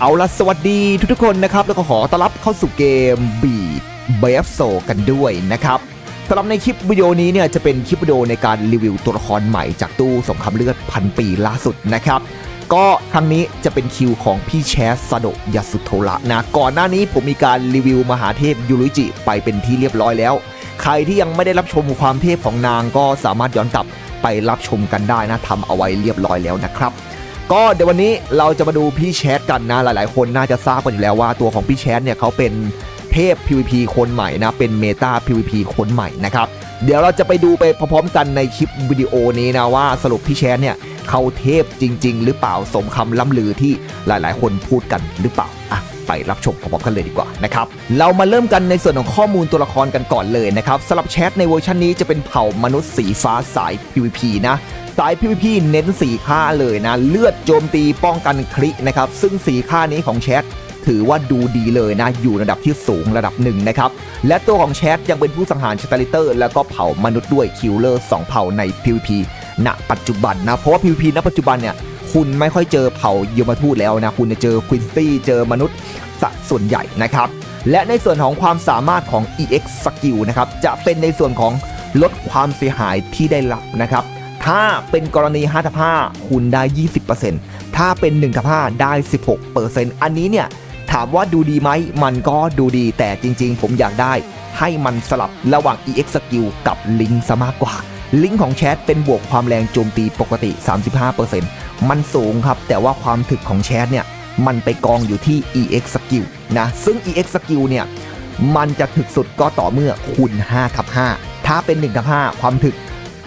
เอาละสวัสดีทุกๆคนนะครับ แล้วก็ขอต้อนรับเข้าสู่เกมบีเบฟโซกันด้วยนะครับสำหรับในคลิปวิดีโอนี้เนี่ยจะเป็นคลิปวิดีโอในการรีวิวตัวละครใหม่จากตู้สงครามเลือดพันปีล่าสุดนะครับ ก็ครั้งนี้จะเป็นคิวของพี่แชสซาโดยาสุโทระนะ ก่อนหน้านี้ผมมีการรีวิวมหาเทพยูรุจิไปเป็นที่เรียบร้อยแล้ว ใครที่ยังไม่ได้รับชมความเทพของนางก็สามารถย้อนกลับไปรับชมกันได้นะทำเอาไว้เรียบร้อยแล้วนะครับ ก็เดี๋ยววันนี้เราจะมาดูพี่แชทกันนะหลาย ๆ คนน่าจะทราบกันอยู่แล้วว่าตัวของพี่แชทเนี่ยเขาเป็นเทพ PVP คนใหม่นะเป็นเมตา PVP คนใหม่นะครับเดี๋ยวเราจะไปดูไปพร้อมๆกันในคลิปวิดีโอนี้นะว่าสรุปพี่แชทเนี่ยเขาเทพจริง ๆ หรือเปล่าสมคำล่ำลือที่หลายๆ คนพูดกันหรือเปล่าอะไปรับชมพร้อมๆกันเลยดีกว่านะครับเรามาเริ่มกันในส่วนของข้อมูลตัวละครกันก่อนเลยนะครับสำหรับแชทในเวอร์ชันนี้จะเป็นเผ่ามนุษย์สีฟ้าสาย PVP นะ สาย PVP เน้นสีค่าเลยนะ เลือดโจมตีป้องกันครินะครับ ซึ่งสีค่านี้ของแชทถือว่าดูดีเลยนะ อยู่ระดับที่สูงระดับหนึ่งนะครับ และตัวของแชทยังเป็นผู้สังหารชตาลิเตอร์ แล้วก็เผามนุษย์ด้วยคิลเลอร์2เผ่าใน PVP ณปัจจุบันนะ เพราะว่า PVP ณปัจจุบันเนี่ยคุณไม่ค่อยเจอเผ่ายมทูตแล้วนะ คุณจะเจอควินตี้เจอมนุษย์สัส่วนใหญ่นะครับ และในส่วนของความสามารถของ EX Skill นะครับจะเป็นในส่วนของลดความเสียหายที่ได้รับนะครับ ถ้าเป็นกรณี5ทับ5คุณได้ 20%ถ้าเป็น1ทับ5ได้ 16%อันนี้เนี่ยถามว่าดูดีไหม มันก็ดูดีแต่จริงๆ ผมอยากได้ ให้มันสลับระหว่าง EX Skill กับลิงซะมากกว่า ลิงของแชทเป็นบวกความแรงโจมตีปกติ 35%มันสูงครับ แต่ว่าความถึกของแชทเนี่ย มันไปกองอยู่ที่ EX Skill นะ ซึ่ง EX Skill เนี่ย มันจะถึกสุดก็ต่อเมื่อคูณ5ทับ5ถ้าเป็น1ทับ5ความถึก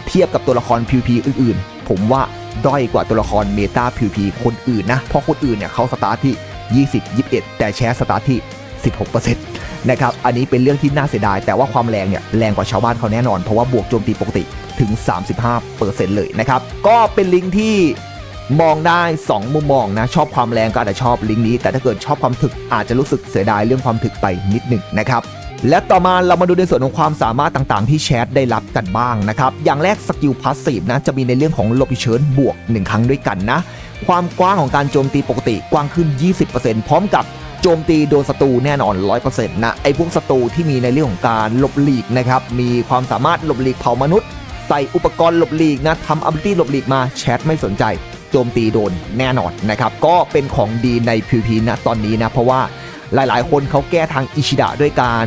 เทียบกับตัวละคร PVP อื่นๆ ผมว่าด้อยกว่าตัวละครเมตา PVP คนอื่นนะ เพราะคนอื่นเนี่ยเขาสตาร์ทที่ 20 21 แต่แชร์สตาร์ทที่ 16%นะครับ อันนี้เป็นเรื่องที่น่าเสียดาย แต่ว่าความแรงเนี่ยแรงกว่าชาวบ้านเขาแน่นอน เพราะว่าบวกโจมตีปกติถึง 35%เลยนะครับ ก็เป็นลิงก์ที่มองได้ 2 มุมมองนะ ชอบความแรงก็อาจจะชอบลิงก์นี้ แต่ถ้าเกิดชอบความถึกอาจจะรู้สึกเสียดายเรื่องความถึกไปนิดหนึ่งนะครับ และต่อมาเรามาดูในส่วนของความสามารถต่างๆ ที่แชทได้รับกันบ้างนะครับ อย่างแรกสกิลพาสซีฟนะจะมีในเรื่องของลบเชิญบวก 1 ครั้งด้วยกันนะ ความกว้างของการโจมตีปกติกว้างขึ้น 20%พร้อมกับโจมตีโดนศัตรูแน่นอน 100%นะไอ้พวกศัตรูที่มีในเรื่องของการหลบหลีกนะครับมีความสามารถหลบหลีกเผ่ามนุษย์ ใส่อุปกรณ์หลบหลีกนะทำอั b i l i t y หลบหลีกมาแชทไม่สนใจ โจมตีโดนแน่นอนนะครับก็เป็นของดีใน PVP นะตอนนี้นะเพราะว่า หลายๆ คนเขาแก้ทางอิชิดะด้วยการ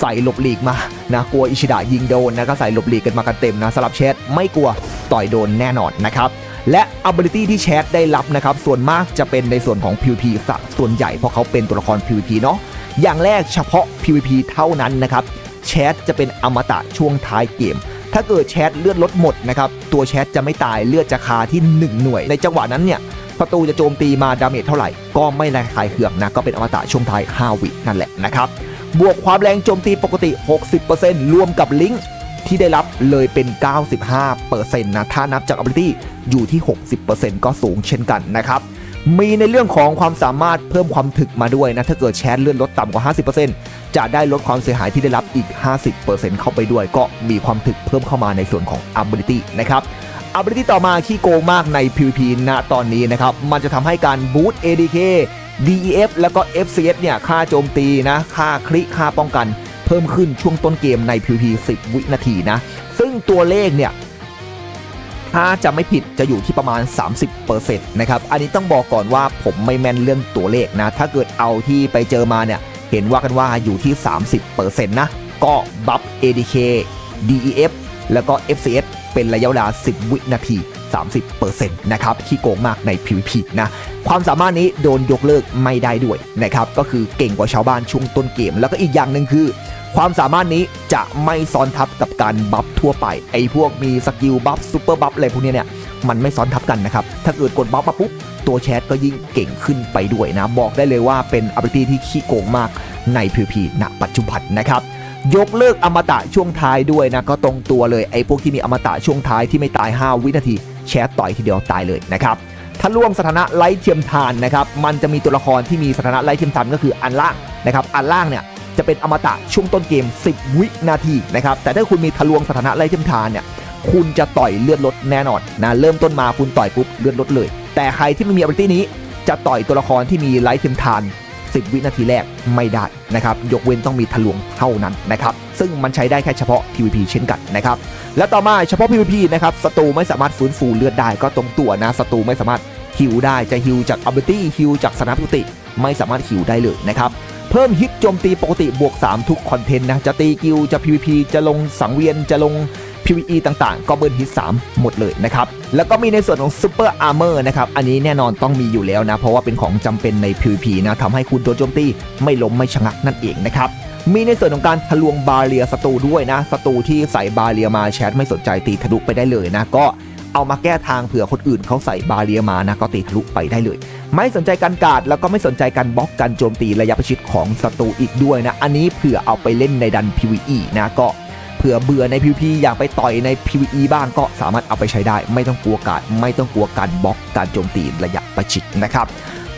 ใส่หลบหลีกมานะกลัวอิชิดะยิงโดนนะก็ใส่หลบหลีกกันมากันเต็มนะสำหรับแชทไม่กลัวต่อยโดนแน่นอนนะครับและ ability ที่แชทได้รับนะครับส่วนมากจะเป็นในส่วนของ PVP ซะส่วนใหญ่เพราะเขาเป็นตัวละคร PVP เนาะอย่างแรกเฉพาะ PVP เท่านั้นนะครับแชทจะเป็นอมตะช่วงท้ายเกม ถ้าเกิดแชทเลือดลดหมดนะครับตัวแชทจะไม่ตายเลือดจะคาที่ 1 หน่วย ในจังหวะนั้นเนี่ย ศัตรูจะโจมตีมาดาเมจเท่าไหร่ ก็ไม่ระคายเคืองนะ ก็เป็นอมตะช่วงท้าย 5 วินั่นแหละนะครับ บวกความแรงโจมตีปกติ 60%รวมกับลิงก์ที่ได้รับเลยเป็น 95%นะ ถ้านับจาก ability อยู่ที่ 60%ก็สูงเช่นกันนะครับ มีในเรื่องของความสามารถเพิ่มความถึกมาด้วยนะ ถ้าเกิดแชทเลื่อนลดต่ำกว่า 50%จะได้ลดความเสียหายที่ได้รับอีก 50%เข้าไปด้วย ก็มีความถึกเพิ่มเข้ามาในส่วนของ ability นะครับ ability ต่อมาขี้โกงมากใน PVP ณตอนนี้นะครับ มันจะทำให้การบูต ADK DEF แล้วก็ FCS เนี่ย ค่าโจมตีนะ ค่าคลิค่าป้องกัน เพิ่มขึ้นช่วงต้นเกมใน PVP 10 วินาทีนะ ซึ่งตัวเลขเนี่ย ถ้าจะไม่ผิดจะอยู่ที่ประมาณ 30%นะครับ อันนี้ต้องบอกก่อนว่าผมไม่แม่นเรื่องตัวเลขนะ ถ้าเกิดเอาที่ไปเจอมาเนี่ย เห็นว่ากันว่าอยู่ที่ 30%นะ ก็บัฟ ADK DEF แล้วก็ FCS เป็นระยะเวลา 10 วินาที 30%นะครับขี้โกงมากใน PVP นะความสามารถนี้โดนยกเลิกไม่ได้ด้วยนะครับก็คือเก่งกว่าชาวบ้านช่วงต้นเกม แล้วก็อีกอย่างหนึ่งคือ ความสามารถนี้จะไม่ซ้อนทับกับการบัฟทั่วไป ไอ้พวกมีสกิลบัฟซูเปอร์บัฟอะไรพวกนี้เนี่ยมันไม่ซ้อนทับกันนะครับ ถ้าเกิดกดบัฟมาปุ๊บ ตัวแชทก็ยิ่งเก่งขึ้นไปด้วยนะ บอกได้เลยว่าเป็น ability ที่ขี้โกงมากใน PVP ณปัจจุบันนะครับ ยกเลิกอมตะช่วงท้ายด้วยนะก็ตรงตัวเลยไอ้พวกที่มีอมตะช่วงท้ายที่ไม่ตาย 5 วินาที แชทต่อยทีเดียวตายเลยนะครับถ้าร่วมสถานะไร้เทียมทานนะครับมันจะมีตัวละครที่มีสถานะไร้เทียมทานก็คืออันล่างนะครับอันล่างเนี่ยจะเป็นอมตะช่วงต้นเกม 10 วินาทีนะครับแต่ถ้าคุณมีทะลวงสถานะไร้เทียมทานเนี่ยคุณจะต่อยเลือดลดแน่นอนนะเริ่มต้นมาคุณต่อยปุ๊บเลือดลดเลย แต่ใครที่ไม่มี ability นี้จะต่อยตัวละครที่มีไลท์เทียมทาน 10 วินาทีแรกไม่ได้นะครับยกเว้นต้องมีทะลวงเท่านั้นนะครับซึ่งมันใช้ได้แค่เฉพาะ PVP เช่นกันนะครับและต่อมาเฉพาะ PVP นะครับศัตรูไม่สามารถฟื้นฟูเลือดได้ก็ตรงตัวนะศัตรูไม่สามารถฮิวได้จะฮิวจาก ability ฮิวจากสนามปกติ ไม่สามารถฮิวได้เลยนะครับเพิ่มฮิตโจมตีปกติบวก 3 ทุกคอนเทนต์นะจะตีกิลจะ PVP จะลงสังเวียนจะลง PVE ต่างๆ ก็เบิร์นฮิต3หมดเลยนะครับ แล้วก็มีในส่วนของ Super Armor นะครับ อันนี้แน่นอนต้องมีอยู่แล้วนะ เพราะว่าเป็นของจำเป็นใน PVP นะทำให้คุณโดนโจมตีไม่ล้มไม่ชะงักนั่นเองนะครับมีในส่วนของการทะลวงบาเรียศัตรูด้วยนะศัตรูที่ใส่บาเรียมาแชทไม่สนใจตีทะลุไปได้เลยนะก็เอามาแก้ทางเผื่อคนอื่นเขาใส่บาเรียมานะก็ตีทะลุไปได้เลย ไม่สนใจการกาดแล้วก็ไม่สนใจการบล็อกการโจมตีระยะประชิดของศัตรูอีกด้วยนะ อันนี้เผื่อเอาไปเล่นในดัน PVE นะก็ ผื่อเบื่อใน PVP อยากไปต่อยใน PVE บ้างก็สามารถเอาไปใช้ได้ ไม่ต้องกลัวการไม่ต้องกลัวการบล็อกการโจมตีระยะประชิดนะครับ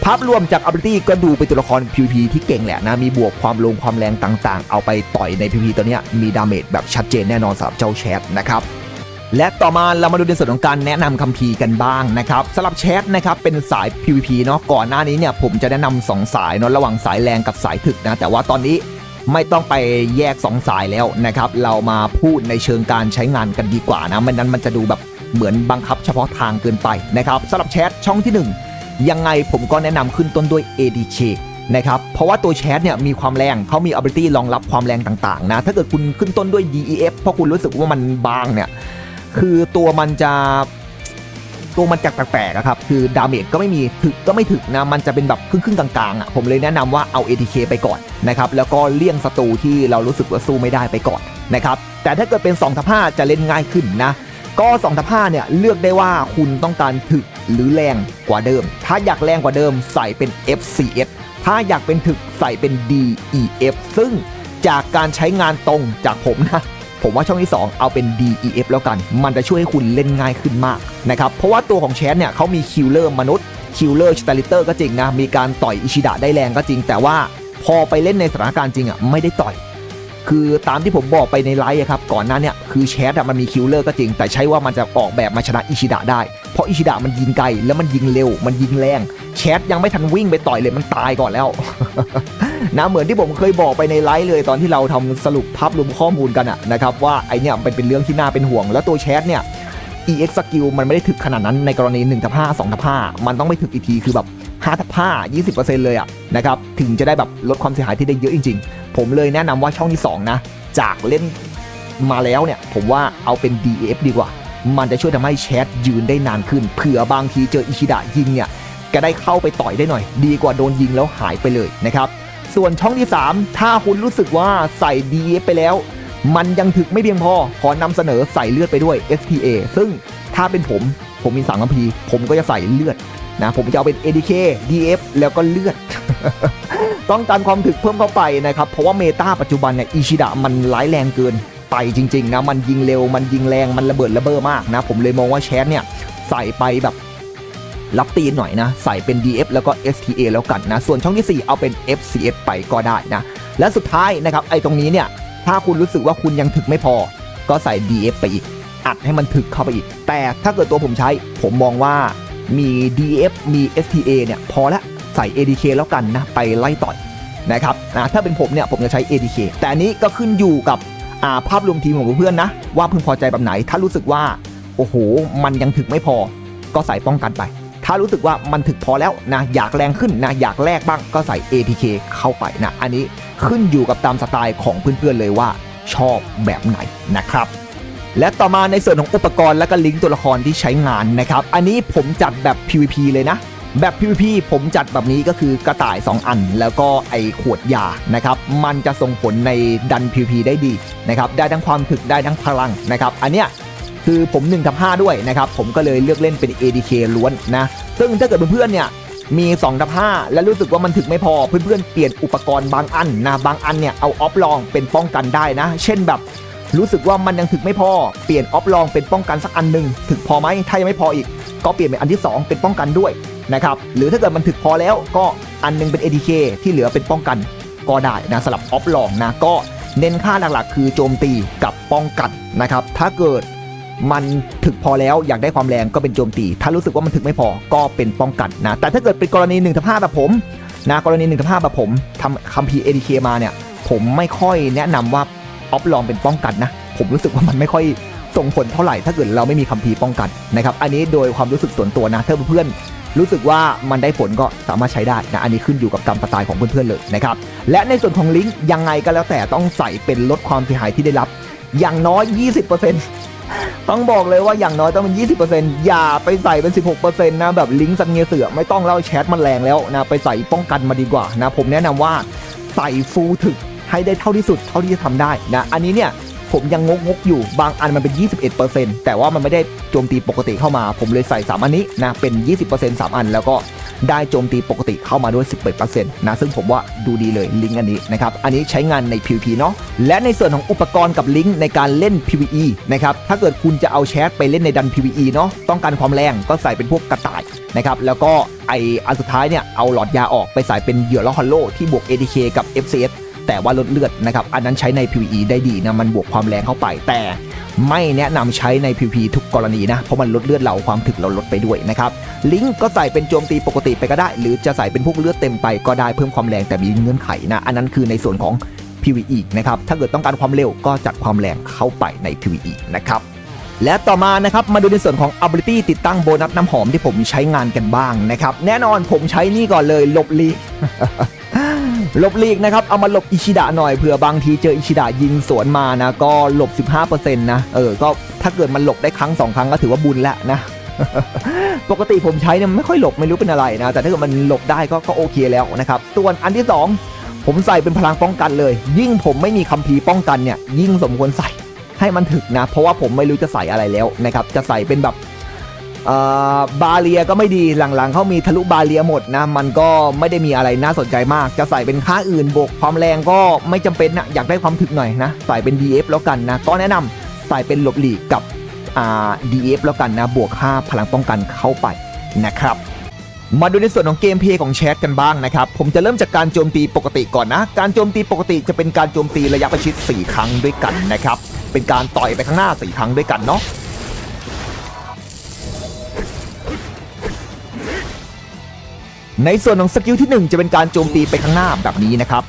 ภาพรวมจาก ability ก็ดูเป็นตัวละคร PVP ที่เก่งแหละนะ มีบวกความลงความแรงต่างๆ เอาไปต่อยใน PVP ตัวนี้มีดาเมจแบบชัดเจนแน่นอนสำหรับเจ้าแชทนะครับและต่อมาเรามาดูในส่วนของการแนะนำคัมภีร์กันบ้างนะครับสำหรับแชทนะครับเป็นสาย PVP เนาะก่อนหน้านี้เนี่ยผมจะแนะนำสองสายเนาะระหว่างสายแรงกับสายถึกนะแต่ว่าตอนนี้ ไม่ต้องไปแยก 2 สายแล้วนะครับ เรามาพูดในเชิงการใช้งานกันดีกว่านะไม่นั้นมันจะดูแบบเหมือนบังคับเฉพาะทางเกินไปนะครับสำหรับแชทช่องที่หนึ่งยังไงผมก็แนะนำขึ้นต้นด้วย ADK นะครับ เพราะว่าตัวแชทเนี่ยมีความแรงเขามี ability รองรับความแรงต่างๆ นะ ถ้าเกิดคุณขึ้นต้นด้วย DEF เพราะคุณรู้สึกว่ามันบางเนี่ย คือตัวมันจะ ตัวมันจะแปลกๆอะครับคือดาเมจก็ไม่มีถึกก็ไม่ถึกนะมันจะเป็นแบบครึ่งๆกลางๆอะผมเลยแนะนำว่าเอา ATK ไปก่อนนะครับแล้วก็เลี่ยงศัตรูที่เรารู้สึกว่าสู้ไม่ได้ไปก่อนนะครับแต่ถ้าเกิดเป็น2ทับ5จะเล่นง่ายขึ้นนะก็2ทับ5เนี่ยเลือกได้ว่าคุณต้องการถึกหรือแรงกว่าเดิม ถ้าอยากแรงกว่าเดิมใส่เป็น FCS ถ้าอยากเป็นถึกใส่เป็น DEF ซึ่งจากการใช้งานตรงจากผมนะ ผมว่าช่องที่ 2 เอาเป็น DEF แล้วกัน มันจะช่วยให้คุณเล่นง่ายขึ้นมากนะครับ เพราะว่าตัวของแชนเนี่ยเขามีคิลเลอร์มนุษย์คิลเลอร์สเตลิเตอร์ก็จริงนะ มีการต่อยอิชิดะได้แรงก็จริง แต่ว่าพอไปเล่นในสถานการณ์จริงอะไม่ได้ต่อย คือตามที่ผมบอกไปในไลฟ์ครับก่อนหน้าเนี่ยคือแชทอะมันมีคิลเลอร์ก็จริง แต่ใช่ว่ามันจะออกแบบมาชนะอิชิดะได้ เพราะอิชิดะมันยิงไกลแล้วมันยิงเร็ว มันยิงแรงแชทยังไม่ทันวิ่งไปต่อยเลยมันตายก่อนแล้ว นะเหมือนที่ผมเคยบอกไปในไลฟ์เลยตอนที่เราทำสรุปภาพรวมข้อมูลกันอะนะครับว่าไอเนี่ยมันเป็นเรื่องที่น่าเป็นห่วง แล้วตัวแชทเนี่ย EX skill มันไม่ได้ถึกขนาดนั้นในกรณี1ทับ5 2ทับ5มันต้องไปถึกอีกทีคือแบบ5ทับ5 20%เลยอะนะครับถึงจะได้แบบลดความเสียหายที่ได้เยอะจริง ๆ ผมเลยแนะนำว่าช่องที่ 2 นะ จากเล่นมาแล้วเนี่ย ผมว่าเอาเป็น DF ดีกว่า มันจะช่วยทำให้แชทยืนได้นานขึ้นเผื่อบางทีเจออิชิดะยิงเนี่ยก็ได้เข้าไปต่อยได้หน่อย ดีกว่าโดนยิงแล้วหายไปเลยนะครับ ส่วนช่องที่ 3 ถ้าคุณรู้สึกว่าใส่ DF ไปแล้ว มันยังถึกไม่เพียงพอ ขอนำเสนอใส่เลือดไปด้วย STA ซึ่งถ้าเป็นผมผมมีสังกัมพีผมก็จะใส่เลือดนะผมจะเอาเป็น ADK DF แล้วก็เลือด ต้องการความถึกเพิ่มเข้าไปนะครับ เพราะว่าเมตาปัจจุบันเนี่ยอิชิดะมันร้ายแรงเกินไปจริงๆนะมันยิงเร็วมันยิงแรงมันระเบิดระเบ้อมากนะ ผมเลยมองว่าแชทเนี่ยใส่ไปแบบ รับตีนหน่อยนะ ใส่เป็น DF แล้วก็ STA แล้วกันนะ ส่วนช่องที่ 4 เอาเป็น FCS ไปก็ได้นะ และสุดท้ายนะครับไอ้ตรงนี้เนี่ยถ้าคุณรู้สึกว่าคุณยังถึกไม่พอ ก็ใส่ DF ไปอีก อัดให้มันถึกเข้าไปอีก แต่ถ้าเกิดตัวผมใช้ผมมองว่ามี DF มี STA เนี่ยพอละใส่ ADK แล้วกันนะ ไปไล่ต่อยนะครับนะถ้าเป็นผมเนี่ยผมจะใช้ ADK แต่อันนี้ก็ขึ้นอยู่กับาภาพรวมทีมของเพื่อนนะ ว่าพึงพอใจแบบไหน ถ้ารู้สึกว่า โอ้โห มันยังถึกไม่พอ ก็ใส่ป้องกันไป ถ้ารู้สึกว่ามันถึกพอแล้วนะอยากแรงขึ้นนะอยากแลกบ้างก็ใส่ ATK เข้าไปนะ อันนี้ขึ้นอยู่กับตามสไตล์ของเพื่อนๆเลยว่าชอบแบบไหนนะครับและต่อมาในส่วนของอุปกรณ์และก็ลิงก์ตัวละครที่ใช้งานนะครับ อันนี้ผมจัดแบบ PVP เลยนะ แบบ PVP ผมจัดแบบนี้ก็คือกระต่าย 2 อัน แล้วก็ไอขวดยานะครับ มันจะส่งผลในดัน PVP ได้ดีนะครับ ได้ทั้งความถึกได้ทั้งพลังนะครับ อันเนี้ย คือผม1ทับ5ด้วยนะครับผมก็เลยเลือกเล่นเป็น ADK ล้วนนะซึ่งถ้าเกิดเพื่อนๆเนี่ยมี2ทับ5แล้วรู้สึกว่ามันถึกไม่พอเพื่อนๆเปลี่ยนอุปกรณ์บางอันนะบางอันเนี่ยเอาออฟลองเป็นป้องกันได้นะ เช่นแบบรู้สึกว่ามันยังถึกไม่พอเปลี่ยนออฟลองเป็นป้องกันสักอันหนึ่งถึกพอไหมถ้ายังไม่พออีก ก็เปลี่ยนเป็นอันที่ 2 เป็นป้องกันด้วยนะครับหรือถ้าเกิดมันถึกพอแล้วก็อันหนึงเป็น ADK ที่เหลือเป็นป้องกันก็ได้นะสลับออฟลองนะก็เน้นค่าหลักๆ คือโจมตีกับป้องกันนะครับถ้าเกิด มันถึกพอแล้วอยากได้ความแรงก็เป็นโจมตี ถ้ารู้สึกว่ามันถึกไม่พอก็เป็นป้องกันนะ แต่ถ้าเกิดเป็นกรณี1นึ่งทับห้าแบบผมนะกรณี1นึ่งทับห้าแบบผมทำคัมภีร์ ADK มาเนี่ย ผมไม่ค่อยแนะนำว่าออฟลองเป็นป้องกันนะ ผมรู้สึกว่ามันไม่ค่อยส่งผลเท่าไหร่ ถ้าเกิดเราไม่มีคัมภีร์ป้องกันนะครับ อันนี้โดยความรู้สึกส่วนตัวนะถ้าเพื่อนรู้สึกว่ามันได้ผลก็สามารถใช้ได้นะ อันนี้ขึ้นอยู่กับกรรมสไตล์ของเพื่อนๆเลยนะครับ และในส่วนของลิงก์ยังไงก็แล้วแต่ต้องใส่เป็นลดความเสียหายที่ได้รับ อย่างน้อย 20% ต้องบอกเลยว่าอย่างน้อยต้องเป็น 20%อย่าไปใส่เป็น 16%นะแบบลิงก์สัญญาเสือไม่ต้องเล่าแชทมันแรงแล้วนะไปใส่ป้องกันมาดีกว่านะผมแนะนำว่าใส่ฟูถึกให้ได้เท่าที่สุดเท่าที่จะทำได้นะอันนี้เนี่ยผมยังงกงกอยู่บางอันมันเป็น 21%แต่ว่ามันไม่ได้โจมตีปกติเข้ามา ผมเลยใส่ 3 อันนี้นะเป็น 20% 3 อันแล้วก็ ได้โจมตีปกติเข้ามาด้วย 11%นะซึ่งผมว่าดูดีเลยลิงก์อันนี้นะครับอันนี้ใช้งานใน PVP เนาะและในส่วนของอุปกรณ์กับลิงก์ในการเล่น PVE นะครับถ้าเกิดคุณจะเอาแชทไปเล่นในดัน PVE เนาะต้องการความแรงก็ใส่เป็นพวกกระต่ายนะครับแล้วก็ไออันสุดท้ายเนี่ยเอาหลอดยาออกไปใส่เป็นเหยื่อล่อฮอลโลที่บวก ATK กับ FCS แต่ว่าลดเลือดนะครับ อันนั้นใช้ใน PVE ได้ดีนะ มันบวกความแรงเข้าไป แต่ไม่แนะนำใช้ใน PVP ทุกกรณีนะ เพราะมันลดเลือดเราความถึกเราลดไปด้วยนะครับ ลิงก์ก็ใส่เป็นโจมตีปกติไปก็ได้ หรือจะใส่เป็นพวกเลือดเต็มไปก็ได้เพิ่มความแรงแต่มีเงื่อนไขนะ อันนั้นคือในส่วนของ PVE นะครับ ถ้าเกิดต้องการความเร็วก็จัดความแรงเข้าไปใน PVE นะครับและต่อมานะครับมาดูในส่วนของ ability ติดตั้งโบนัสน้ำหอมที่ผมใช้งานกันบ้างนะครับ แน่นอนผมใช้นี่ก่อนเลยหลบลีก หลบลีกนะครับ เอามาหลบอิชิดะหน่อยเผื่อบางทีเจออิชิดะยิงสวนมานะก็หลบ 15%นะเออก็ถ้าเกิดมันหลบได้ครั้งสองครั้งก็ถือว่าบุญแล้วนะปกติผมใช้เนี่ยไม่ค่อยหลบไม่รู้เป็นอะไรนะ แต่ถ้าเกิดมันหลบได้ก็ก็โอเคแล้วนะครับส่วนอันที่ 2 ผมใส่เป็นพลังป้องกันเลย ยิ่งผมไม่มีคัมภีร์ป้องกันเนี่ยยิ่งสมควรใส่ให้มันถึกนะ เพราะว่าผมไม่รู้จะใส่อะไรแล้วนะครับจะใส่เป็นแบบ บาเลียก็ไม่ดีหลังๆเขามีทะลุบาเลียหมดนะ มันก็ไม่ได้มีอะไรน่าสนใจมาก จะใส่เป็นค่าอื่นบวกความแรงก็ไม่จำเป็นนะอยากได้ความถึกหน่อยนะ ใส่เป็น DF แล้วกันนะ ก็แนะนำใส่เป็นหลบหลีกกับ DF แล้วกันนะ บวกค่าพลังป้องกันเข้าไปนะครับมาดูในส่วนของเกมเพย์ของแชทกันบ้างนะครับ ผมจะเริ่มจากการโจมตีปกติก่อนนะ การโจมตีปกติจะเป็นการโจมตีระยะประชิด 4 ครั้งด้วยกันนะครับ เป็นการต่อยไปข้างหน้า 4 ครั้งด้วยกันเนาะ ในส่วนของสกิลที่ 1 จะเป็นการโจมตีไปข้างหน้าแบบนี้นะครับ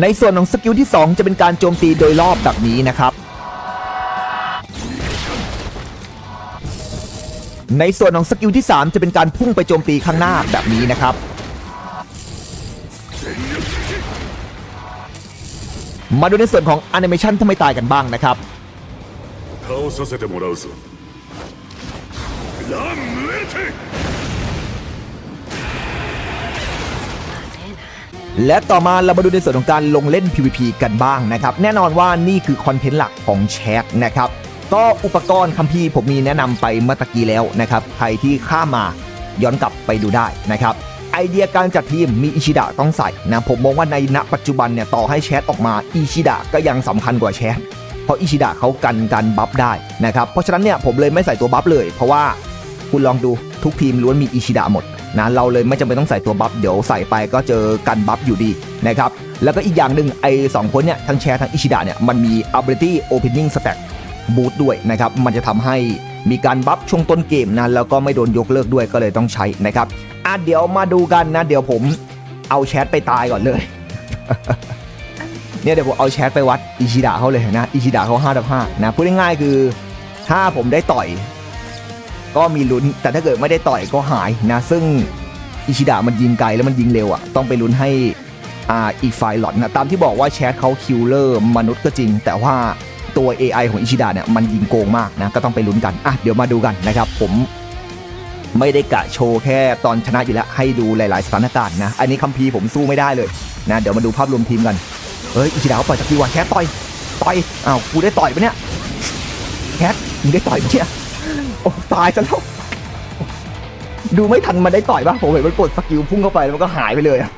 ในส่วนของสกิลที่ 2 จะเป็นการโจมตีโดยรอบแบบนี้นะครับ ในส่วนของสกิลที่ 3 จะเป็นการพุ่งไปโจมตีข้างหน้าแบบนี้นะครับ มาดูในส่วนของแอนิเมชันทำไมตายกันบ้างนะครับ ランムエルテ และต่อมาเรามาดูในส่วนของการลงเล่น PVP กันบ้างนะครับ แน่นอนว่านี่คือคอนเทนต์หลักของแชทนะครับ ก็อุปกรณ์คัมภีร์ผมมีแนะนำไปเมื่อตะกี้แล้วนะครับ ใครที่ข้ามมาย้อนกลับไปดูได้นะครับ ไอเดียการจัดทีมมีอิชิดะต้องใส่นะผมมองว่าในณปัจจุบันเนี่ยต่อให้แชทออกมาอิชิดะก็ยังสำคัญกว่าแชท เพราะอิชิดะเขากันการบัฟได้นะครับ เพราะฉะนั้นเนี่ยผมเลยไม่ใส่ตัวบัฟเลย เพราะว่า คุณลองดูทุกทีมล้วนมีอิชิดะหมดนะเราเลยไม่จำเป็นต้องใส่ตัวบัฟเดี๋ยวใส่ไปก็เจอกันบัฟอยู่ดีนะครับแล้วก็อีกอย่างหนึ่งไอ้สองคนเนี่ยทั้งแชร์ทั้งอิชิดะเนี่ยมันมี ability opening stack boost ด้วยนะครับมันจะทำให้มีการบัฟช่วงต้นเกมนะแล้วก็ไม่โดนยกเลิกด้วยก็เลยต้องใช้นะครับอะเดี๋ยวมาดูกันนะ เดี๋ยวผมเอาแชทไปตายก่อนเลย เนี่ยเดี๋ยวผมเอาแชทไปวัดอิชิดะเขาเลยนะอิชิดะเขา5ดับ5นะพูดง่ายๆคือถ้าผมได้ต่อย ก็มีลุ้น แต่ถ้าเกิดไม่ได้ต่อยก็หายนะซึ่งอิชิดะมันยิงไกลแล้วมันยิงเร็วอะ่ะต้องไปลุ้นให้อ่าอีกฝ่ายหลอนนะตามที่บอกว่าแชทเขาคิลเลอร์มนุษย์ก็จริง แต่ว่าตัว AI ของอิชิดะเนี่ยมันยิงโกงมากนะก็ต้องไปลุ้นกันอะเดี๋ยวมาดูกันนะครับผมไม่ได้กะโชว์แค่ตอนชนะอยู่แล้วให้ดูหลาย ๆ สถานการณ์นะ อันนี้คัมภีร์ผมสู้ไม่ได้เลยนะเดี๋ยวมาดูภาพรวมทีมกันเฮ้ยอิชิดะเขาปล่อยสกิลว่ะแคทต่อยต่อยอ้าวกูได้ต่อยปะเนี่ยแคทมึงได้ต่อยปะเนี่ย โอ้ตายซะแล้วดูไม่ทันมันได้ต่อยปะผมเห็นมันกดสกิลพุ่งเข้าไปแล้วมันก็หายไปเลยอะ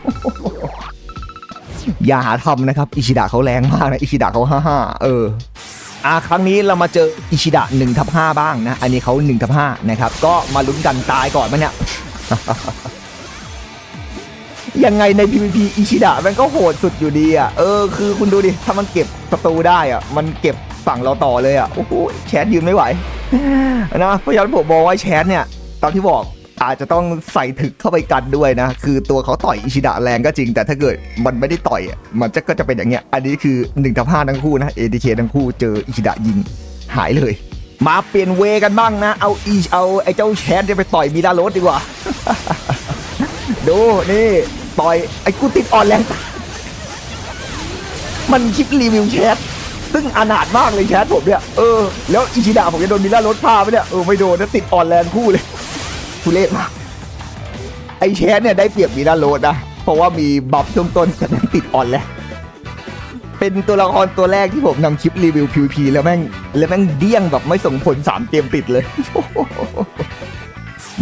อย่าหาทำนะครับ อิชิดะเขาแรงมากนะ อิชิดะเขาห้าห้าเอออะครั้งนี้เรามาเจออิชิดะ1ทับ5บ้างนะ อันนี้เขา1ทับ5นะครับ ก็มาลุ้นกันตายก่อนมั้ยเนี่ย ยังไงใน PVP อิชิดะมันก็โหดสุดอยู่ดีอะ เออ คือคุณดูดิ ถ้ามันเก็บประตูได้อะ มันเก็บ ฝั่งเราต่อเลยอะโอ้โหแชทยืนไม่ไหวนะเพราะฉะนั้นผมมองว่าแชทเนี่ยตอนที่บอกอาจจะต้องใส่ถึกเข้าไปกันด้วยนะ คือตัวเขาต่อยอิชิดะแรงก็จริง แต่ถ้าเกิดมันไม่ได้ต่อยมันจะก็จะเป็นอย่างเงี้ย อันนี้คือ1ต่อ5ทั้งคู่นะ ADK ทั้งคู่เจออิชิดะยิงหายเลย มาเปลี่ยนเวกันบ้างนะ เอาอีเอาไอ้เจ้าแชทเนี่ยไปต่อยมีดาโรสดีกว่า ดูนี่ต่อยไอ้กูติดอ่อนแรงมันคลิปรีวิวแชท ซึ่งอนาถมากเลยแชทผมเนี่ย เออ แล้วอิชิดะผมจะโดนมิล่ารถพาไปเนี่ย เออ ไม่โดนนะติดอ่อนแรงคู่เลยทุเรศมากไอแชทเนี่ยได้เปรียบมิล่ารถนะ เพราะว่ามีบัฟช่วงต้นแต่นั้นติดอ่อนแล้วเป็นตัวละครตัวแรกที่ผมนำคลิปรีวิว PVP แล้วแม่ง แล้วแม่งเดี้ยงแบบไม่ส่งผลสามเกมติดเลย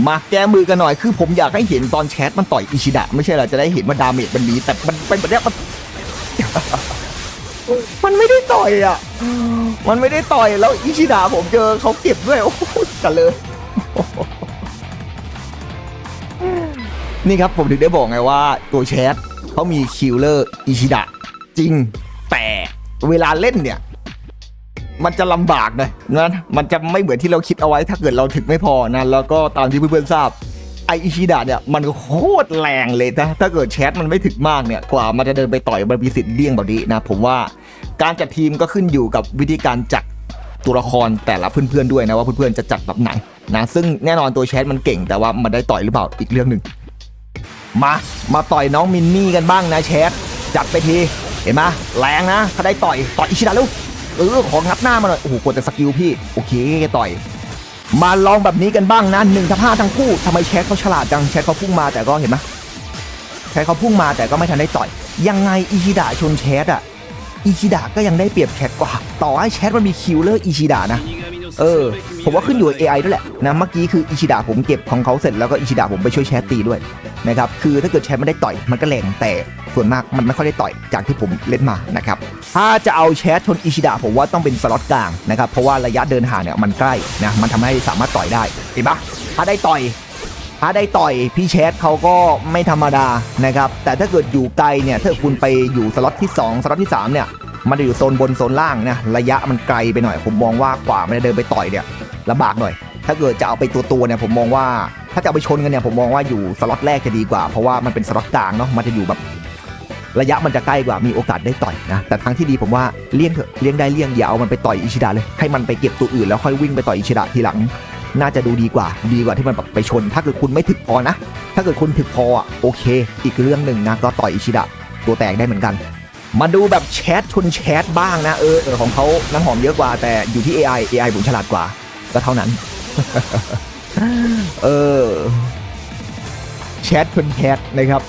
มาแก้มือกันหน่อยคือผมอยากให้เห็นตอนแชทมันต่อยอิชิดะไม่ใช่เหรอจะได้เห็นว่าดาเมจมันมีแต่มันเป็นแบบเนี้ยมัน มันไม่ได้ต่อยอะ มันไม่ได้ต่อยแล้วอิชิดะผมเจอเขาเก็บด้วยโอ้โหกันเลย นี่ครับผมถึงได้บอกไงว่าตัวแชทเขามีคิลเลอร์อิชิดะจริงแต่เวลาเล่นเนี่ย มันจะลำบากนะนะมันจะไม่เหมือนที่เราคิดเอาไว้ถ้าเกิดเราถึกไม่พอนะแล้วก็ตามที่เพื่อนๆทราบ ไออิชิดะเนี่ยมันโคตรแรงเลยนะถ้าเกิดแชทมันไม่ถึกมากเนี่ยกว่ามันจะเดินไปต่อยมันมีสิทธิ์เดี้ยงแบบนี้นะผมว่าการจัดทีมก็ขึ้นอยู่กับวิธีการจัดตัวละครแต่ละเพื่อนๆด้วยนะว่าเพื่อนๆจะจัดแบบไหนนะซึ่งแน่นอนตัวแชทมันเก่งแต่ว่ามันได้ต่อยหรือเปล่าอีกเรื่องหนึ่งมามาต่อยน้องมินนี่กันบ้างนะแชทจัดไปทีเห็นไหมแรงนะถ้าได้ต่อยต่อยอิชิดะลูกเออของงัดหน้ามาหน่อยโอ้โหกดแต่สกิลพี่โอเคต่อย มาลองแบบนี้กันบ้างนะหนึ่งทับห้าทั้งคู่ทำไมแชทเขาฉลาดจังแชทเขาพุ่งมาแต่ก็เห็นไหมแชทเขาพุ่งมาแต่ก็ไม่ทันได้ต่อย ยังไงอิชิดะชนแชทอะอิชิดะก็ยังได้เปรียบแชทกว่า ต่อให้แชทมันมีคิวเลอร์อิชิดะนะเออ ผมว่าขึ้นอยู่กับ AI ด้วยแหละนะเมื่อกี้คืออิชิดะผมเก็บของเขาเสร็จแล้วก็อิชิดะผมไปช่วยแชทตีด้วยนะครับคือถ้าเกิดแชทไม่ได้ต่อยมันก็แรงแต่ส่วนมากมันไม่ค่อยได้ต่อยจากที่ผมเล่นมานะครับ ถ้าจะเอาแชทชนอิชิดะผมว่าต้องเป็นสล็อตกลางนะครับเพราะว่าระยะเดินห่างเนี่ยมันใกล้นะมันทำให้สามารถต่อยได้เห็นปะถ้าได้ต่อยถ้าได้ต่อยพี่แชทเขาก็ไม่ธรรมดานะครับแต่ถ้าเกิดอยู่ไกลเนี่ยถ้าคุณไปอยู่สล็อตที่2สล็อตที่3เนี่ยมันจะอยู่โซนบนโซนล่างนะระยะมันไกลไปหน่อย ผมมองว่ากว่ามันจะเดินไปต่อยเนี่ยลำบากหน่อย ถ้าเกิดจะเอาไปตัวตัวๆเนี่ยผมมองว่าถ้าจะเอาไปชนกันเนี่ยผมมองว่าอยู่สล็อตแรกจะดีกว่า เพราะว่ามันเป็นสล็อตกลางเนาะมันจะอยู่แบบ ระยะมันจะใกล้กว่ามีโอกาสได้ต่อยนะแต่ทางที่ดีผมว่าเลี่ยงเถอะเลี่ยงได้เลี่ยงอย่าเอามันไปต่อยอิชิดะเลยให้มันไปเก็บตัวอื่นแล้วค่อยวิ่งไปต่อยอิชิดะทีหลัง น่าจะดูดีกว่า ดีกว่าที่มันแบบไปชน ถ้าเกิดคุณไม่ถึกพอนะ ถ้าเกิดคุณถึกพออะโอเค อีกเรื่องหนึ่งนะก็ต่อยอิชิดะตัวแตกได้เหมือนกัน มาดูแบบแชทชนแชทบ้างนะเออเออของเขาน้ำหอมเยอะกว่า แต่อยู่ที่ AI AI ผมฉลาดกว่า ก็เท่านั้น เออแชทชนแชทนะครับ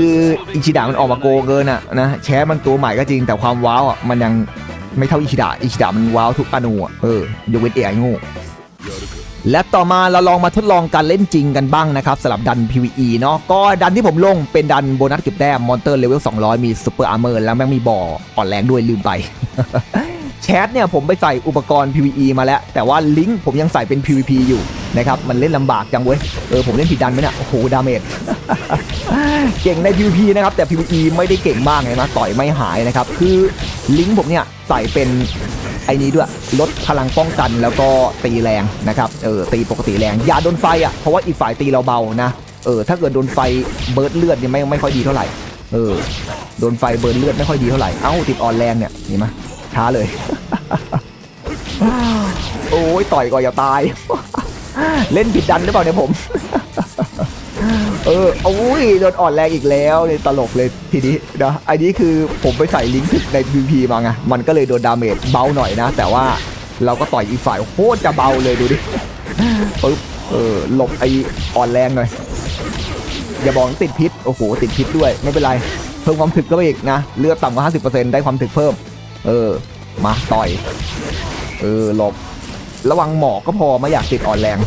คืออิชิดะมันออกมาโกเกินอะนะแชทมันตัวใหม่ก็จริงแต่ความว้าวอะมันยังไม่เท่าอิชิดะอิชิดะมันว้าวทุกอนูอะเออยกเว้นเอไอโง่และต่อมาเราลองมาทดลองการเล่นจริงกันบ้างนะครับสำหรับดัน PVE เนาะก็ดันที่ผมลงเป็นดันโบนัสเก็บแต้มมอนเตอร์เลเวล200 มีซูเปอร์อาร์เมอร์แล้วแม่งมีบ่ออ่อนแรงด้วยลืมไปแชทเนี่ยผมไปใส่อุปกรณ์ PVE มาแล้ว แต่ว่าลิงก์ผมยังใส่เป็น PVP อยู่ นะครับมันเล่นลำบากจังเว้ยเออผมเล่นผิดดันไหมเนี่ยโอ้โหดาเมจเก่งใน PVP นะครับแต่ PVE ไม่ได้เก่งมากไงนะต่อยไม่หายนะครับคือลิงก์ผมเนี่ยใส่เป็นไอ้นี้ด้วยลดพลังป้องกันแล้วก็ตีแรงนะครับเออตีปกติแรงอย่าโดนไฟอะเพราะว่าอีกฝ่ายตีเราเบานะเออถ้าเกิดโดนไฟเบิร์ดเลือดเนี่ยไม่ไม่ค่อยดีเท่าไหร่เออโดนไฟเบิร์ดเลือดไม่ค่อยดีเท่าไหร่ เอ้าติดออนแรงเนี่ยนไหมช้าเลย โอ้ยต่อยก่อนอย่าตาย เล่นผิดดันหรือเปล่าเนี่ยผม เออโอ้ยโดนอ่อนแรงอีกแล้วเนี่ยตลกเลยทีนี้นะอันนี้คือผมไปใส่ลิงก์ใน PVP มาไงมันก็เลยโดนดาเมจเบาหน่อยนะ แต่ว่าเราก็ต่อยอีกฝ่ายโคตรจะเบาเลยดูดิปึ๊บเออหลบไออ่อนแรงหน่อยอย่าบอกติดพิษโอ้โหติดพิษด้วยไม่เป็นไรเพิ่มความถึกก็ไปอีกนะเลือดต่ำกว่า50%ได้ความถึกเพิ่ม เออ มาต่อย เออหลบ ระวังหมอกก็พอไม่อยากติดอ่อนแรง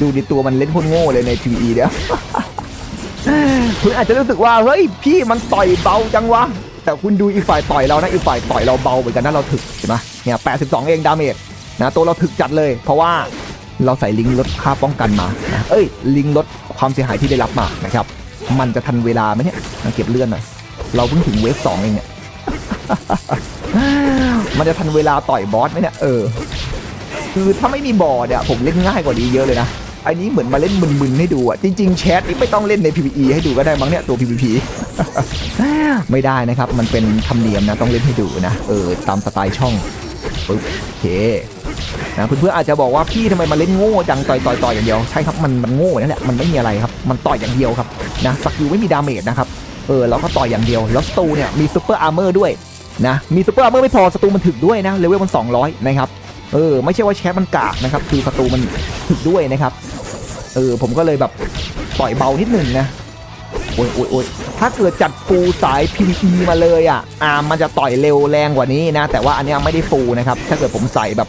ดูดิตัวมันเล่นคนโง่เลยใน PVE เนี่ยคุณอาจจะรู้สึกว่าเฮ้ยพี่มันต่อยเบาจังวะ แต่คุณดูอีกฝ่ายต่อยเรานะอีกฝ่ายต่อยเราเบาเหมือนกันนะเราถึกเห็นไหมเนี่ย82เองดาเมจนะตัวเราถึกจัดเลย เพราะว่าเราใส่ลิงก์ลดค่าป้องกันมานะเอ้ย ลิงก์ลดความเสียหายที่ได้รับมานะครับ มันจะทันเวลาไหมเนี่ยมาเก็บเลื่อนหน่อย เราเพิ่งถึงเวฟสองเองเนี่ย มันจะทันเวลาต่อยบอสไหมเนี่ย เออ คือถ้าไม่มีบอร์ดอะผมเล่นง่ายกว่านี้เยอะเลยนะอันนี้เหมือนมาเล่นมึนๆให้ดูอะจริงๆแชทนี่ไม่ต้องเล่นใน PVE ให้ดูก็ได้มั้งเนี่ยตัว PVP ไม่ได้นะครับ มันเป็นธรรมเนียมนะต้องเล่นให้ดูนะ เออ ตามสไตล์ช่องปึ๊บโอเคนะเพื่อนๆอาจจะบอกว่าพี่ทำไมมาเล่นโง่จังต่อยต่อยต่อยอย่างเดียวใช่ครับมันมันโง่นั่นแหละมันไม่มีอะไรครับ มันต่อยอย่างเดียวครับนะสกิลไม่มีดาเมจนะครับเออเราก็ต่อยอย่างเดียวแล้วสตูเนี่ยมีซูเปอร์อาร์เมอร์ด้วยนะมีซูเปอร์อาร์เมอร์ไม่พอสตูมันถึกด้วยนะเลเวลมัน200นะครับ เออไม่ใช่ว่าแชทมันกากนะครับคือประตูมันถึกด้วยนะครับเออผมก็เลยแบบปล่อยเบานิดหนึ่งนะโอ้ยโอ้ยโอ้ยถ้าเกิดจัดฟูสาย PVE มาเลยอะอามันจะต่อยเร็วแรงกว่านี้นะ แต่ว่าอันนี้ไม่ได้ฟูนะครับ ถ้าเกิดผมใส่แบบ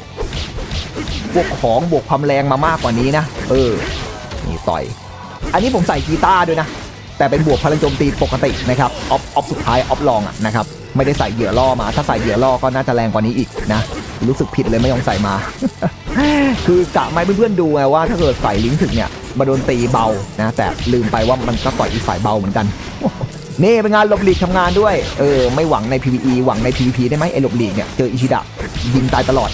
บวกของบวกความแรงมามากกว่านี้นะ เออ นี่ต่อย อันนี้ผมใส่กีตาร์ด้วยนะ แต่เป็นบวกพลังโจมตีปกตินะครับ ออฟออฟสุดท้ายออฟลองอะนะครับ ไม่ได้ใส่เหยื่อล่อมา ถ้าใส่เหยื่อล่อก็น่าจะแรงกว่านี้อีกนะ รู้สึกผิดเลยไม่ยอมใส่มา คือกะไม่เพื่อนๆดูไงว่าถ้าเกิดใส่ลิงถึงเนี่ยมาโดนตีเบานะแต่ลืมไปว่ามันก็ต่อยอีกฝ่ายเบาเหมือนกันนี่เป็นงานหลบหลีกทำงานด้วย เออ ไม่หวังใน PVE หวังใน PVP ได้ไหมไอ้หลบหลีกเนี่ย เจออิชิดะยิงตายตลอด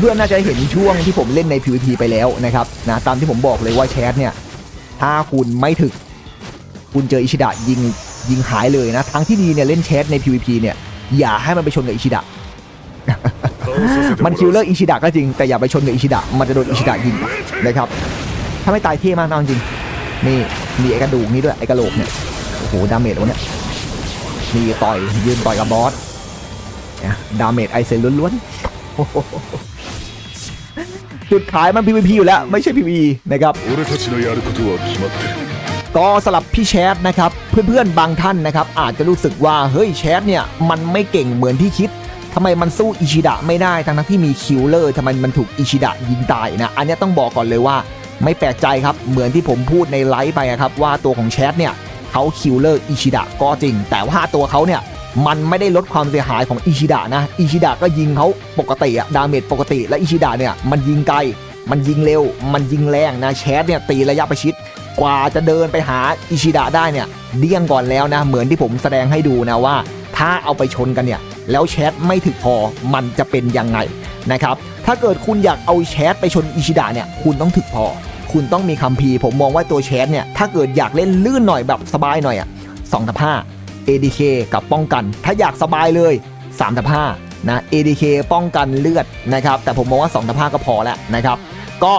เพื่อนๆน่าจะเห็นช่วงที่ผมเล่นใน PVP ไปแล้วนะครับนะตามที่ผมบอกเลยว่าแชทเนี่ย ถ้าคุณไม่ถึก คุณเจออิชิดะยิงยิงหายเลยนะ ทั้งที่ดีเนี่ยเล่นแชทใน PVP เนี่ย อย่าให้มันไปชนกับอิชิดะ มันคิวเลอร์อิชิดะก็จริง แต่อย่าไปชนกับอิชิดะมันจะโดนอิชิดะยิงนะครับ ถ้าไม่ตายเท่มากนอะจริง นี่มีไอกระดูกนี้ด้วยไอกระโหลกเนี่ย โอ้โห ดาเมจวะเนี่ยนี่ต่อยยืนต่อยกับบอสเนี่ยดาเมจไอเซนล้วนๆจุดขายมัน PVP อยู่แล้ว ไม่ใช่ PVE นะครับก็สลับพี่แชทนะครับ เพื่อนๆ บางท่านนะครับ อาจจะรู้สึกว่า เฮ้ยแชทเนี่ย มันไม่เก่งเหมือนที่คิด ทำไมมันสู้อิชิดะไม่ได้ทั้งๆที่มีคิวเลอร์ทำไมมันถูกอิชิดะยิงตายนะ อันนี้ต้องบอกก่อนเลยว่าไม่แปลกใจครับ เหมือนที่ผมพูดในไลฟ์ไปอะครับว่าตัวของแชทเนี่ยเขาคิวเลอร์อิชิดะก็จริง แต่ว่าตัวเขาเนี่ยมันไม่ได้ลดความเสียหายของอิชิดะนะอิชิดะก็ยิงเขาปกติอะดาเมจปกติ และอิชิดะเนี่ยมันยิงไกล มันยิงเร็ว มันยิงแรงนะแชทเนี่ยตีระยะประชิดกว่าจะเดินไปหาอิชิดะได้เนี่ยเดี่ยงก่อนแล้วนะ เหมือนที่ผมแสดงให้ดูนะว่า ถ้าเอาไปชนกันเนี่ย แล้วแชทไม่ถึกพอมันจะเป็นยังไงนะครับถ้าเกิดคุณอยากเอาแชทไปชนอิชิดะเนี่ยคุณต้องถึกพอ คุณต้องมีคัมภีร์ผมมองว่าตัวแชทเนี่ยถ้าเกิดอยากเล่นลื่นหน่อยแบบสบายหน่อยอะสองทับห้า ADK กับป้องกัน ถ้าอยากสบายเลย3ทับ5นะ ADK ป้องกันเลือดนะครับ แต่ผมมองว่า2ทับ5ก็พอแล้วนะครับ ก็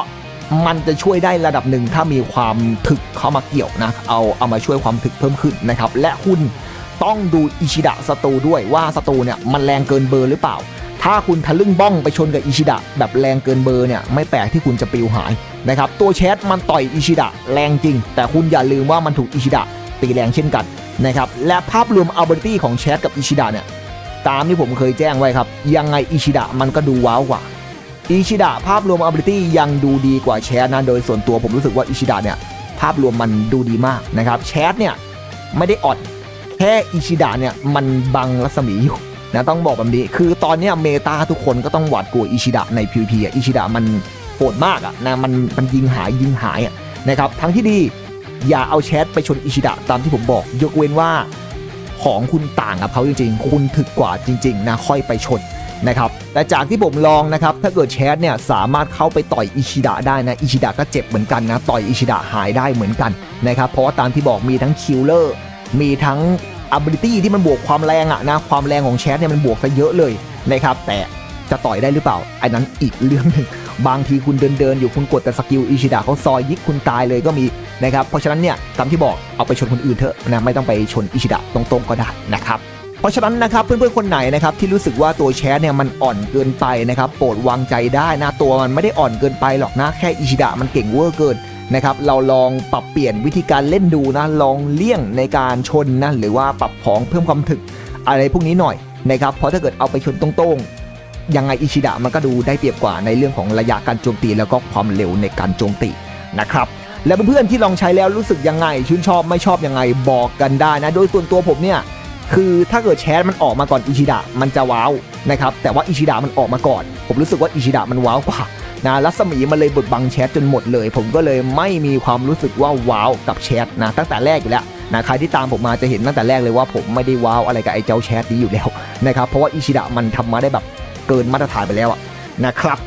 มันจะช่วยได้ระดับหนึ่งถ้ามีความถึกเข้ามาเกี่ยวนะ เอาเอามาช่วยความถึกเพิ่มขึ้นนะครับ และคุณ ต้องดูอิชิดะสตูด้วยว่าสตูเนี่ยมันแรงเกินเบอร์หรือเปล่า ถ้าคุณทะลึ่งบ้องไปชนกับอิชิดะแบบแรงเกินเบอร์เนี่ยไม่แปลกที่คุณจะปิวหายนะครับตัวแชทมันต่อยอิชิดะแรงจริง แต่คุณอย่าลืมว่ามันถูกอิชิดะตีแรงเช่นกันนะครับและภาพรวมอัลเบอร์ตี้ของแชทกับอิชิดะเนี่ยตามที่ผมเคยแจ้งไว้ครับ ยังไงอิชิดะมันก็ดูว้าวกว่าอิชิดะภาพรวม ability ยังดูดีกว่าแชทนะโดยส่วนตัวผมรู้สึกว่าอิชิดะเนี่ยภาพรวมมันดูดีมากนะครับแชทเนี่ยไม่ได้อ่อน แค่อิชิดะเนี่ยมันบังรัศมีอยู่นะต้องบอกแบบนี้ คือตอนนี้เมตาทุกคนก็ต้องหวาดกลัวอิชิดะใน PVP อะอิชิดะมันโหดมากอะนะมันมันยิงหายยิงหายอะนะครับทั้งที่ดีอย่าเอาแชทไปชนอิชิดะตามที่ผมบอก ยกเว้นว่าของคุณต่างกับเขาจริงๆ คุณถึกกว่าจริงๆนะค่อยไปชนนะครับแต่จากที่ผมลองนะครับถ้าเกิดแชทเนี่ยสามารถเข้าไปต่อยอิชิดะได้นะอิชิดะก็เจ็บเหมือนกันนะต่อยอิชิดะหายได้เหมือนกันนะครับเพราะว่าตามที่บอกมีทั้งคิลเลอร์ มีทั้ง ability ที่มันบวกความแรงอะนะความแรงของแชทเนี่ยมันบวกซะเยอะเลยนะครับแต่จะต่อยได้หรือเปล่าอันนั้นอีกเรื่องหนึ่งบางทีคุณเดินเดินอยู่คุณกดแต่สกิลอิชิดะเขาซอยยิกคุณตายเลยก็มีนะครับเพราะฉะนั้นเนี่ยตามที่บอกเอาไปชนคนอื่นเถอะนะไม่ต้องไปชนอิชิดะตรงๆก็ได้นะครับ เพราะฉะนั้นนะครับเพื่อนๆคนไหนนะครับที่รู้สึกว่าตัวแชทเนี่ยมันอ่อนเกินไปนะครับโปรดวางใจได้นะตัวมันไม่ได้อ่อนเกินไปหรอกนะแค่อิชิดะมันเก่งเวอร์เกินนะครับเราลองปรับเปลี่ยนวิธีการเล่นดูนะลองเลี่ยงในการชนนะหรือว่าปรับของเพิ่มความถึกอะไรพวกนี้หน่อยนะครับเพราะถ้าเกิดเอาไปชนตรงๆยังไงอิชิดะมันก็ดูได้เปรียบกว่าในเรื่องของระยะการโจมตีแล้วก็ความเร็วในการโจมตีนะครับแล้วเพื่อนๆที่ลองใช้แล้วรู้สึกยังไงชื่นชอบไม่ชอบยังไงบอกกันได้นะ โดยส่วนตัวผมเนี่ย คือถ้าเกิดแชทมันออกมาก่อนอิชิดะมันจะว้าวนะครับแต่ว่าอิชิดะมันออกมาก่อน ผมรู้สึกว่าอิชิดะมันว้าวกว่านะรัศมีมันเลยบดบังแชทจนหมดเลย ผมก็เลยไม่มีความรู้สึกว่าว้าวกับแชทนะตั้งแต่แรกอยู่แล้วนะใครที่ตามผมมาจะเห็นตั้งแต่แรกเลยว่าผมไม่ได้ว้าวอะไรกับไอ้เจ้าแชทนี้อยู่แล้วนะครับเพราะว่าอิชิดะมันทำมาได้แบบเกินมาตรฐานไปแล้วนะครับ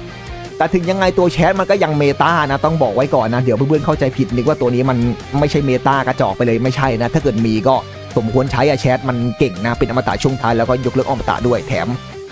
แต่ถึงยังไงตัวแชทมันก็ยังเมตานะต้องบอกไว้ก่อนนะเดี๋ยวเพื่อนๆเข้าใจผิดนึกว่าตัวนี้มันไม่ใช่เมตากระจอกไปเลยไม่ใช่นะถ้าเกิดมีก็ สมควรใช้อะแชทมันเก่งนะเป็นอมตะช่วงท้ายแล้วก็ยกเลิกอมตะด้วยแถม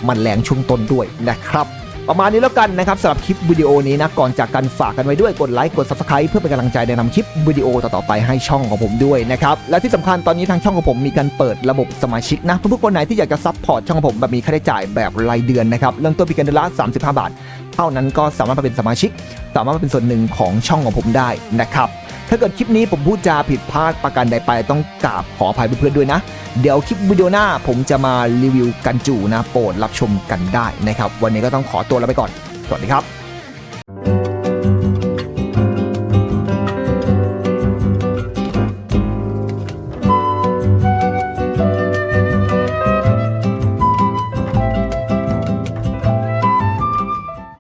มันแรงช่วงต้นด้วยนะครับ ประมาณนี้แล้วกันนะครับสำหรับคลิปวิดีโอนี้นะก่อนจากกันฝากกันไว้ด้วยกดไลค์กด subscribe เพื่อเป็นกำลังใจในนำคลิปวิดีโอต่อๆไปให้ช่องของผมด้วยนะครับและที่สำคัญตอนนี้ทางช่องของผมมีการเปิดระบบสมาชิกนะเพื่อนๆคนไหนที่อยากจะซัพพอร์ตช่องของผมแบบมีค่าใช้จ่ายแบบรายเดือนนะครับเริ่มต้นเพียงเดือนละ35 บาท เท่านั้นก็สามารถมาเป็นสมาชิก สามารถมาเป็นส่วนหนึ่งของช่องของผมได้นะครับ ถ้าเกิดคลิปนี้ผมพูดจาผิดพลาดประการใดไปต้องกราบขออภัยเพื่อนๆด้วยนะ เดี๋ยวคลิปวิดีโอหน้าผมจะมารีวิวกันจูนะโปรดรับชมกันได้นะครับ วันนี้ก็ต้องขอตัวลาไปก่อน สวัสดีครับ